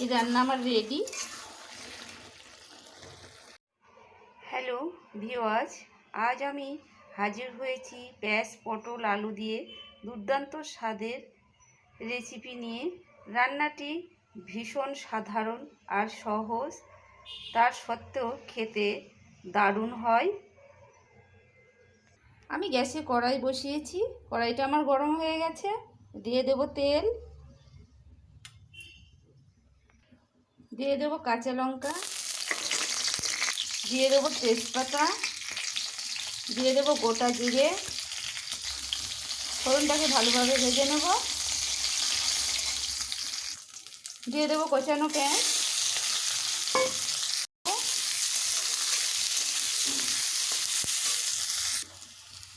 এই রান্না আমার রেডি হ্যালো ভিওয়াজ আজ আমি হাজির হয়েছি প্যাঁচ পটল, আলু দিয়ে দুর্দান্ত স্বাদের রেসিপি নিয়ে। রান্নাটি ভীষণ সাধারণ আর সহজ। তার সত্ত্বেও খেতে দারুণ হয়। আমি গ্যাসে কড়াই বসিয়েছি। কড়াইটা আমার গরম হয়ে গেছে। দিয়ে দেব তেল। দিয়ে দেবো কাঁচা লঙ্কা, দিয়ে দেবো তেজপাতা, দিয়ে দেবো গোটা জিরে। ফোড়নটাকে ভালোভাবে ভেজে নেব। দিয়ে দেবো কচানো পেঁয়াজ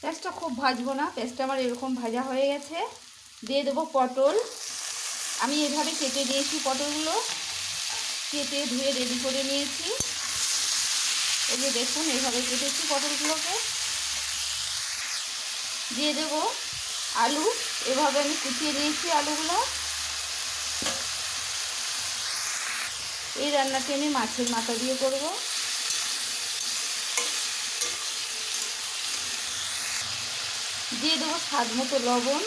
পেঁয়াজটা খুব ভাজবো না, পেঁয়াজটা আমার এরকম ভাজা হয়ে গেছে। দিয়ে দেবো পটল। আমি এভাবে কেটে দিয়েছি পটলগুলো। কেটে ধুয়ে রেডি করে নিয়েছি। এই যে দেখুন এইভাবে কেটেছি পটলগুলোকে। দিয়ে দেব আলু। এভাবে আমি কুচিয়ে নিয়েছি আলুগুলো। এই রান্নাটি আমি মাছের মাথা দিয়ে করব। দিয়ে দেবো স্বাদ মতো লবণ।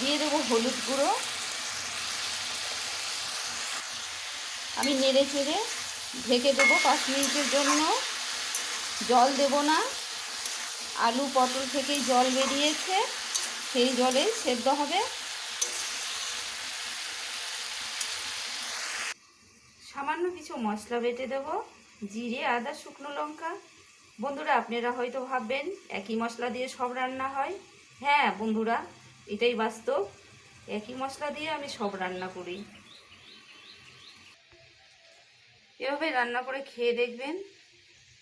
দিয়ে দেবো হলুদ গুঁড়ো। আমি নেড়ে চেড়ে ঢেকে দেবো পাঁচ মিনিটের জন্য। জল দেব না। আলু, পটল থেকেই জল বেরিয়েছে। সেই জলে সেদ্ধ হবে। সামান্য কিছু মশলা বেটে দেব। জিরে, আদা, শুকনো লঙ্কা। বন্ধুরা, আপনারা হয়তো ভাববেন, একই মশলা দিয়ে সব রান্না হয়। হ্যাঁ বন্ধুরা, এটাই বাস্তব। একই মশলা দিয়ে আমি সব রান্না করি। এভাবে রান্না করে খেয়ে দেখবেন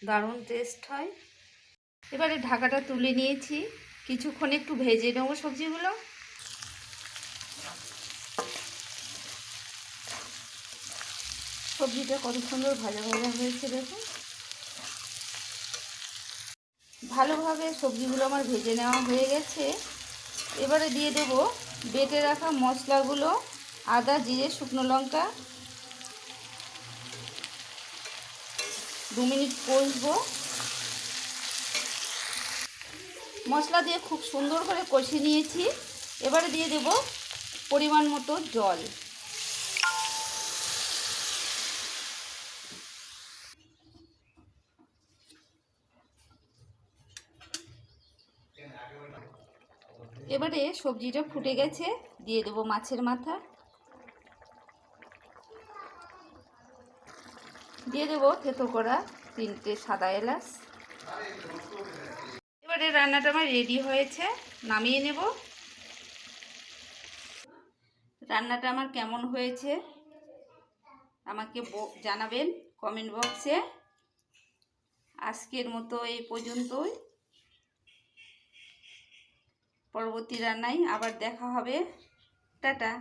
দারুণ টেস্ট হয়। এবারে ঢাকাটা তুলে নিয়েছি। কিছুক্ষণ একটু ভেজে নেব সবজিগুলো। সবজিটা কত সুন্দর ভাজা ভাজা হয়েছে দেখুন। ভালোভাবে সবজিগুলো আমার ভেজে নেওয়া হয়ে গেছে। এবারে দিয়ে দেব বেটে রাখা মশলাগুলো, আদা, জিরে, শুকনো লঙ্কা দু মিনিট কষবো। মশলা দিয়ে খুব সুন্দর করে কষিয়ে নিয়েছি। এবারে দিয়ে দেব পরিমাণ মতো জল। এবারে সবজিটা ফুটে গেছে, দিয়ে দেবো মাছের মাথা। দিয়ে দেবো থেতো করা তিনটে সাদা এলাচ। এবারে রান্নাটা আমার রেডি হয়েছে, নামিয়ে নেব। রান্নাটা আমার কেমন হয়েছে আমাকে জানাবেন কমেন্ট বক্সে আজকের মতো এই পর্যন্তই। পরবর্তী রান্নায় আবার দেখা হবে। টাটা।